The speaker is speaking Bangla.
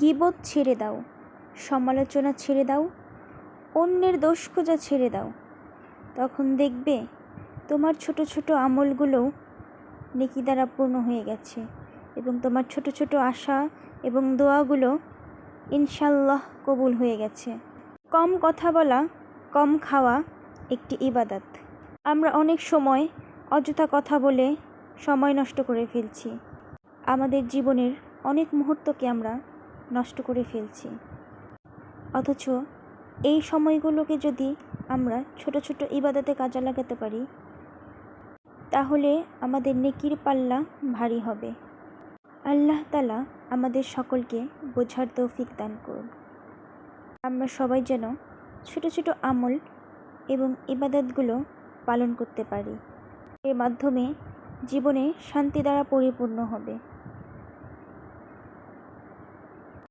গিবত ছেড়ে দাও, সমালোচনা ছেড়ে দাও, অন্যের দোষ খোঁজা ছেড়ে দাও। তখন দেখবে তোমার ছোট ছোট আমলগুলোও নেকি দ্বারা পূর্ণ হয়ে গেছে এবং তোমার ছোট ছোট আশা এবং দোয়াগুলো ইনশাল্লাহ কবুল হয়ে গেছে। কম কথা বলা, কম খাওয়া একটি ইবাদত। আমরা অনেক সময় অযথা কথা বলে সময় নষ্ট করে ফেলছি। আমাদের জীবনের অনেক মুহূর্তকে আমরা নষ্ট করে ফেলছি। অথচ এই সময়গুলোকে যদি আমরা ছোট ছোট ইবাদতে কাজে লাগাতে পারি, তাহলে আমাদের নেকির পাল্লা ভারী হবে। আল্লাহ তালা আমাদের সকলকে বোঝার তৌফিক দান করুন। আমরা সবাই যেন ছোট ছোট আমল এবং ইবাদতগুলো পালন করতে পারি। এর মাধ্যমে জীবনে শান্তি দ্বারা পরিপূর্ণ হবে।